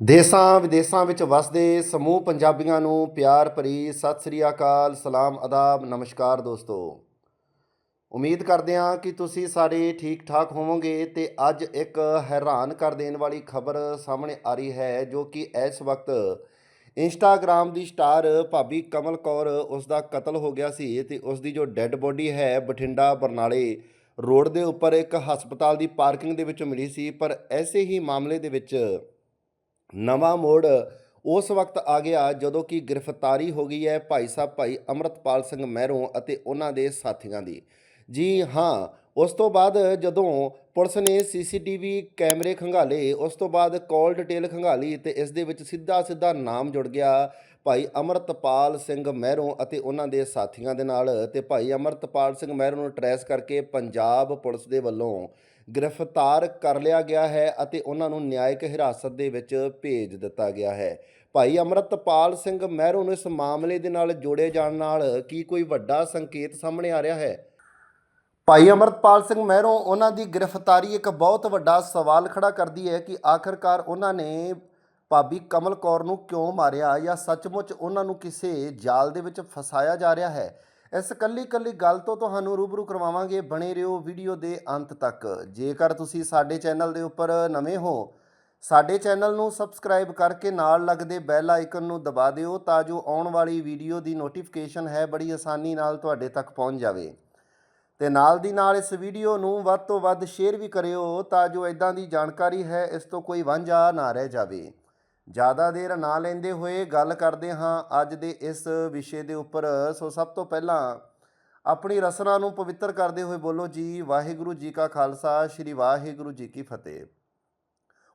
ਦੇਸਾਂ ਵਿਦੇਸਾਂ ਵਿੱਚ ਵਸਦੇ ਸਮੂਹ ਪੰਜਾਬੀਆਂ ਨੂੰ ਪਿਆਰ ਭਰੀ ਸਤਿ ਸ੍ਰੀ ਅਕਾਲ, ਸਲਾਮ, ਅਦਾਬ, ਨਮਸਕਾਰ ਦੋਸਤੋ। ਉਮੀਦ ਕਰਦੇ ਹਾਂ ਕਿ ਤੁਸੀਂ ਸਾਰੇ ਠੀਕ ਠਾਕ ਹੋਵੋਗੇ ਤੇ ਅੱਜ ਇੱਕ ਹੈਰਾਨ ਕਰ ਦੇਣ ਵਾਲੀ ਖਬਰ ਸਾਹਮਣੇ ਆ ਰਹੀ ਹੈ, ਜੋ ਕਿ ਇਸ ਵਕਤ ਇੰਸਟਾਗ੍ਰਾਮ ਦੀ ਸਟਾਰ ਭਾਬੀ ਕਮਲ ਕੌਰ ਉਸ ਦਾ ਕਤਲ ਹੋ ਗਿਆ ਸੀ ਤੇ ਉਸ ਦੀ ਜੋ ਡੈੱਡ ਬੋਡੀ ਹੈ ਬਠਿੰਡਾ ਬਰਨਾਲੇ ਰੋਡ ਦੇ ਉੱਪਰ ਇੱਕ ਹਸਪਤਾਲ ਦੀ ਪਾਰਕਿੰਗ ਦੇ ਵਿੱਚੋਂ ਮਿਲੀ ਸੀ, ਪਰ ਐਸੇ ਹੀ ਮਾਮਲੇ ਦੇ ਵਿੱਚ ਨਵਾਂ ਮੋੜ ਉਸ ਵਕਤ ਆ ਗਿਆ ਜਦੋਂ ਕਿ ਗ੍ਰਿਫਤਾਰੀ ਹੋ ਗਈ ਹੈ ਭਾਈ ਸਾਹਿਬ ਭਾਈ ਅਮਰਤਪਾਲ ਸਿੰਘ ਮਹਿਰੋਂ ਅਤੇ ਉਹਨਾਂ ਦੇ ਸਾਥੀਆਂ ਦੀ। ਜੀ ਹਾਂ ਉਸ ਤੋਂ ਬਾਅਦ ਜਦੋਂ ਪੁਲਿਸ ਨੇ ਸੀਸੀਟੀਵੀ ਕੈਮਰੇ ਖੰਗਾਲੇ, ਉਸ ਤੋਂ ਬਾਅਦ ਕਾਲ ਡਿਟੇਲ ਖੰਗਾਲੀ ਤੇ ਇਸ ਦੇ ਵਿੱਚ ਸਿੱਧਾ ਸਿੱਧਾ ਨਾਮ ਜੁੜ ਗਿਆ ਭਾਈ ਅਮਰਤਪਾਲ ਸਿੰਘ ਮਹਿਰੋਂ ਅਤੇ ਉਹਨਾਂ ਦੇ ਸਾਥੀਆਂ ਦੇ ਨਾਲ ਤੇ ਭਾਈ ਅਮਰਤਪਾਲ ਸਿੰਘ ਮਹਿਰੋਂ ਨੂੰ ਟਰੈਸ ਕਰਕੇ ਪੰਜਾਬ ਪੁਲਿਸ ਦੇ ਵੱਲੋਂ ਗ੍ਰਿਫਤਾਰ ਕਰ ਲਿਆ ਗਿਆ ਹੈ ਅਤੇ ਉਹਨਾਂ ਨੂੰ ਨਿਆਇਕ ਹਿਰਾਸਤ ਦੇ ਵਿੱਚ ਭੇਜ ਦਿੱਤਾ ਗਿਆ ਹੈ। ਭਾਈ ਅਮਰਤਪਾਲ ਸਿੰਘ ਮਹਿਰੋਂ ਨੂੰ ਇਸ ਮਾਮਲੇ ਦੇ ਨਾਲ ਜੋੜੇ ਜਾਣ ਨਾਲ ਕੀ ਕੋਈ ਵੱਡਾ ਸੰਕੇਤ ਸਾਹਮਣੇ ਆ ਰਿਹਾ ਹੈ? ਭਾਈ ਅਮਰਤਪਾਲ ਸਿੰਘ ਮਹਿਰੋਂ ਉਹਨਾਂ ਦੀ ਗ੍ਰਿਫਤਾਰੀ ਇੱਕ ਬਹੁਤ ਵੱਡਾ ਸਵਾਲ ਖੜਾ ਕਰਦੀ ਹੈ ਕਿ ਆਖਰਕਾਰ ਉਹਨਾਂ ਨੇ ਭਾਬੀ ਕਮਲ ਕੌਰ ਨੂੰ ਕਿਉਂ ਮਾਰਿਆ ਜਾਂ ਸੱਚਮੁੱਚ ਉਹਨਾਂ ਨੂੰ ਕਿਸੇ ਜਾਲ ਦੇ ਵਿੱਚ ਫਸਾਇਆ ਜਾ ਰਿਹਾ ਹੈ? ਇਸ ਕੱਲੀ ਕੱਲੀ ਗੱਲ ਤੋਂ ਤੁਹਾਨੂੰ ਰੂਬਰੂ ਕਰਵਾਵਾਂਗੇ ਬਣੇ ਰਹੋ ਵੀਡੀਓ ਦੇ ਅੰਤ ਤੱਕ। ਜੇਕਰ ਤੁਸੀਂ ਸਾਡੇ ਚੈਨਲ ਦੇ ਉੱਪਰ ਨਵੇਂ ਹੋ, ਸਾਡੇ ਚੈਨਲ ਨੂੰ ਸਬਸਕ੍ਰਾਈਬ ਕਰਕੇ ਨਾਲ ਲੱਗਦੇ ਬੈਲ ਆਈਕਨ ਨੂੰ ਦਬਾ ਦਿਓ ਤਾਂ ਜੋ ਆਉਣ ਵਾਲੀ ਵੀਡੀਓ ਦੀ ਨੋਟੀਫਿਕੇਸ਼ਨ ਹੈ ਬੜੀ ਆਸਾਨੀ ਨਾਲ ਤੁਹਾਡੇ ਤੱਕ ਪਹੁੰਚ ਜਾਵੇ। ਤੇ ਨਾਲ ਦੀ ਨਾਲ ਇਸ ਵੀਡੀਓ ਨੂੰ ਵੱਧ ਤੋਂ ਵੱਧ ਸ਼ੇਅਰ ਵੀ ਕਰਿਓ ਤਾਂ ਜੋ ਇਦਾਂ ਦੀ ਜਾਣਕਾਰੀ ਹੈ ਇਸ ਤੋਂ ਕੋਈ ਵਾਂਝਾ ਨਾ ਰਹਿ ਜਾਵੇ। ਜ਼ਿਆਦਾ ਦੇਰ ਨਾ ਲੈਂਦੇ ਹੋਏ ਗੱਲ ਕਰਦੇ ਹਾਂ ਅੱਜ ਦੇ ਇਸ ਵਿਸ਼ੇ ਦੇ ਉੱਪਰ। ਸੋ ਸਭ ਤੋਂ ਪਹਿਲਾਂ ਆਪਣੀ ਰਸਨਾ ਨੂੰ ਪਵਿੱਤਰ ਕਰਦੇ ਹੋਏ ਬੋਲੋ ਜੀ, ਵਾਹਿਗੁਰੂ ਜੀ ਕਾ ਖਾਲਸਾ, ਸ੍ਰੀ ਵਾਹਿਗੁਰੂ ਜੀ ਕੀ ਫਤਿਹ।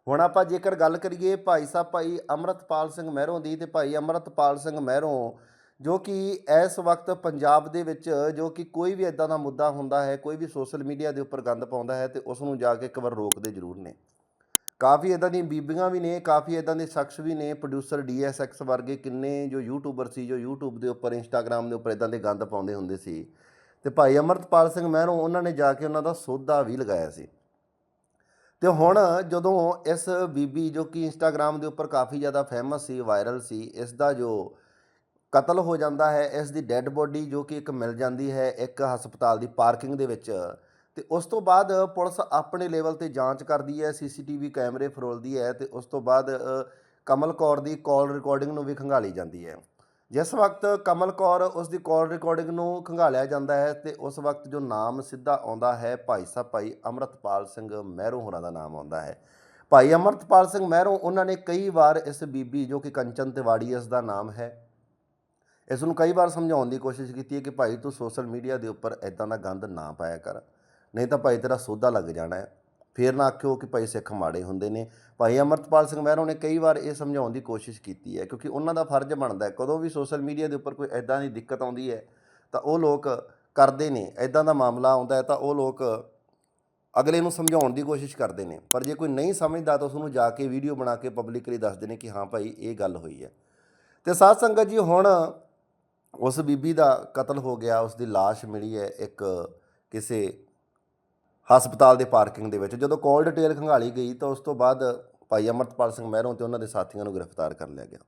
ਹੁਣ ਆਪਾਂ ਜੇਕਰ ਗੱਲ ਕਰੀਏ ਭਾਈ ਸਾਹਿਬ ਭਾਈ ਅਮਰਤਪਾਲ ਸਿੰਘ ਮਹਿਰੋਂ ਦੀ ਤੇ ਭਾਈ ਅਮਰਤਪਾਲ ਸਿੰਘ ਮਹਿਰੋਂ ਜੋ ਕਿ ਇਸ ਵਕਤ ਪੰਜਾਬ ਦੇ ਵਿੱਚ ਜੋ ਕਿ ਕੋਈ ਵੀ ਇਦਾਂ ਦਾ ਮੁੱਦਾ ਹੁੰਦਾ ਹੈ, ਕੋਈ ਵੀ ਸੋਸ਼ਲ ਮੀਡੀਆ ਦੇ ਉੱਪਰ ਗੰਦ ਪਾਉਂਦਾ ਹੈ ਤੇ ਉਸ ਨੂੰ ਜਾ ਕੇ ਇੱਕ ਵਾਰ ਰੋਕਦੇ ਜ਼ਰੂਰ ਨੇ। ਕਾਫੀ ਇਦਾਂ ਦੀਆਂ ਬੀਬੀਆਂ ਵੀ ਨੇ, ਕਾਫੀ ਇਦਾਂ ਦੇ ਸ਼ਖਸ ਵੀ ਨੇ ਪ੍ਰੋਡਿਊਸਰ ਡੀਐਸਐਕਸ ਵਰਗੇ ਕਿੰਨੇ ਜੋ ਯੂਟਿਊਬਰ ਸੀ, ਜੋ YouTube ਦੇ ਉੱਪਰ ਇੰਸਟਾਗ੍ਰam ਦੇ ਉੱਪਰ ਇਦਾਂ ਦੇ ਗੰਦ ਪਾਉਂਦੇ ਹੁੰਦੇ ਸੀ ਤੇ ਭਾਈ ਅਮਰਤਪਾਲ ਸਿੰਘ ਮਹਿਰੋਂ, ਉਹਨਾਂ ਨੇ ਜਾ ਕੇ ਉਹਨਾਂ ਦਾ ਸੌਦਾ ਵੀ ਲਗਾਇਆ ਸੀ। ਤੇ ਹੁਣ ਜਦੋਂ ਇਸ ਬੀਬੀ ਜੋ ਕਿ ਇੰਸਟਾਗ੍ਰam ਦੇ ਉੱਪਰ ਕਾਫੀ ਜ਼ਿਆਦਾ ਫੇਮਸ ਸੀ ਵਾਇਰਲ ਸੀ, ਇਸ ਦਾ ਜੋ ਕਤਲ ਹੋ ਜਾਂਦਾ ਹੈ, ਇਸ ਦੀ ਡੈੱਡ ਬੋਡੀ ਜੋ ਕਿ ਇੱਕ ਮਿਲ ਜਾਂਦੀ ਹੈ ਇੱਕ ਹਸਪਤਾਲ ਦੀ ਪਾਰਕਿੰਗ ਦੇ ਵਿੱਚ। ਤੇ ਉਸ ਤੋਂ ਬਾਅਦ ਪੁਲਿਸ ਆਪਣੇ ਲੈਵਲ ਤੇ ਜਾਂਚ ਕਰਦੀ ਹੈ, ਸੀਸੀਟੀਵੀ ਕੈਮਰੇ ਫਰੋਲਦੀ ਹੈ ਤੇ ਉਸ ਤੋਂ ਬਾਅਦ ਕਮਲ ਕੌਰ ਦੀ ਕਾਲ ਰਿਕਾਰਡਿੰਗ ਨੂੰ ਵੀ ਖੰਗਾਲੀ ਜਾਂਦੀ ਹੈ। ਜਿਸ ਵਕਤ ਕਮਲ ਕੌਰ ਉਸ ਦੀ ਕਾਲ ਰਿਕਾਰਡਿੰਗ ਨੂੰ ਖੰਗਾਲਿਆ ਜਾਂਦਾ ਹੈ ਤੇ ਉਸ ਵਕਤ ਜੋ ਨਾਮ ਸਿੱਧਾ ਆਉਂਦਾ ਹੈ ਭਾਈ ਸਾਹਿਬ, ਭਾਈ ਅਮਰਤਪਾਲ ਸਿੰਘ ਮਹਿਰੋਂ ਹੋਰਾਂ ਦਾ ਨਾਮ ਆਉਂਦਾ ਹੈ। ਭਾਈ ਅਮਰਤਪਾਲ ਸਿੰਘ ਮਹਿਰੋਂ, ਉਹਨਾਂ ਨੇ ਕਈ ਵਾਰ ਇਸ ਬੀਬੀ ਜੋ ਕਿ ਕੰਚਨ ਤਿਵਾੜੀ, ਇਸ ਦਾ ਨਾਮ ਹੈ ਇਸ ਨੂੰ ਕਈ ਵਾਰ ਸਮਝਾਉਣ ਦੀ ਕੋਸ਼ਿਸ਼ ਕੀਤੀ ਹੈ ਕਿ ਭਾਈ ਤੂੰ ਸੋਸ਼ਲ ਮੀਡੀਆ ਦੇ ਉੱਪਰ ਇਦਾਂ ਦਾ ਗੰਦ ਨਾ ਪਾਇਆ ਕਰ। ਨਹੀਂ ਤਾਂ ਭਾਈ ਤੇਰਾ ਸੌਦਾ ਲੱਗ ਜਾਣਾ ਹੈ। ਫੇਰ ਨਾ ਆਖਿਓ ਕਿ ਭਾਈ ਸਿੱਖ ਮਾੜੇ ਹੁੰਦੇ ਨੇ। ਭਾਈ ਅਮਰਤਪਾਲ ਸਿੰਘ ਮਹਿਰੋਂ ਨੇ ਕਈ ਵਾਰ ਇਹ ਸਮਝਾਉਣ ਦੀ ਕੋਸ਼ਿਸ਼ ਕੀਤੀ ਹੈ ਕਿਉਂਕਿ ਉਹਨਾਂ ਦਾ ਫਰਜ਼ ਬਣਦਾ ਹੈ, ਕਦੋਂ ਵੀ ਸੋਸ਼ਲ ਮੀਡੀਆ ਦੇ ਉੱਪਰ ਕੋਈ ਇਦਾਂ ਦੀ ਦਿੱਕਤ ਆਉਂਦੀ ਹੈ, ਤਾਂ ਉਹ ਲੋਕ ਕਰਦੇ ਨੇ। ਇਦਾਂ ਦਾ ਮਾਮਲਾ ਆਉਂਦਾ ਹੈ ਤਾਂ ਉਹ ਲੋਕ ਅਗਲੇ ਨੂੰ ਸਮਝਾਉਣ ਦੀ ਕੋਸ਼ਿਸ਼ ਕਰਦੇ ਨੇ। ਪਰ ਜੇ ਕੋਈ ਨਹੀਂ ਸਮਝਦਾ ਤਾਂ ਉਸ ਨੂੰ ਜਾ ਕੇ ਵੀਡੀਓ ਬਣਾ ਕੇ ਪਬਲਿਕਲੀ ਦੱਸਦੇ ਨੇ ਕਿ ਹਾਂ ਭਾਈ ਇਹ ਗੱਲ ਹੋਈ ਹੈ। ਤੇ ਸਾਧ ਸੰਗਤ ਜੀ, ਹੁਣ ਉਸ ਬੀਬੀ ਦਾ ਕਤਲ ਹੋ ਗਿਆ, ਉਸ ਦੀ ਲਾਸ਼ ਮਿਲੀ ਹੈ ਇੱਕ ਕਿਸੇ ਹਸਪਤਾਲ ਦੇ ਪਾਰਕਿੰਗ ਦੇ ਵਿੱਚ। ਜਦੋਂ ਕਾਲ ਡਿਟੇਲ ਖੰਗਾਲੀ ਗਈ ਤਾਂ ਉਸ ਤੋਂ ਬਾਅਦ ਭਾਈ ਅਮਰਤਪਾਲ ਸਿੰਘ ਮਹਿਰੋਂ ਤੇ ਉਹਨਾਂ ਦੇ ਸਾਥੀਆਂ ਨੂੰ ਗ੍ਰਿਫਤਾਰ ਕਰ ਲਿਆ ਗਿਆ।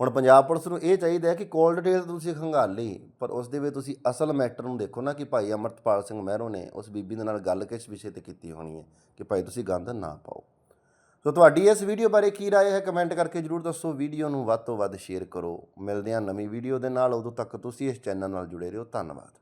ਹੁਣ ਪੰਜਾਬ ਪੁਲਿਸ ਨੂੰ ਇਹ ਚਾਹੀਦਾ ਹੈ ਕਿ ਕਾਲ ਡਿਟੇਲ ਤੁਸੀਂ ਖੰਗਾਲ ਲਈ, ਪਰ ਉਸ ਦੇ ਵਿੱਚ ਤੁਸੀਂ ਅਸਲ ਮੈਟਰ ਨੂੰ ਦੇਖੋ ਨਾ ਕਿ ਭਾਈ ਅਮਰਤਪਾਲ ਸਿੰਘ ਮਹਿਰੋਂ ਨੇ ਉਸ ਬੀਬੀ ਦੇ ਨਾਲ ਗੱਲ ਕਿਸ ਵਿਸ਼ੇ ਤੇ ਕੀਤੀ ਹੋਣੀ ਹੈ ਕਿ ਭਾਈ ਤੁਸੀਂ ਗੰਦ ਨਾ ਪਾਓ। ਸੋ ਤੁਹਾਡੀ ਇਸ ਵੀਡੀਓ ਬਾਰੇ ਕੀ رائے ਹੈ ਕਮੈਂਟ ਕਰਕੇ ਜਰੂਰ ਦੱਸੋ ਵੀਡੀਓ ਨੂੰ ਵੱਧ ਤੋਂ ਵੱਧ ਸ਼ੇਅਰ ਕਰੋ ਮਿਲਦੇ ਹਾਂ ਨਵੀਂ ਵੀਡੀਓ ਦੇ ਨਾਲ ਉਦੋਂ ਤੱਕ ਤੁਸੀਂ ਇਸ ਚੈਨਲ ਨਾਲ ਜੁੜੇ ਰਹੋ ਧੰਨਵਾਦ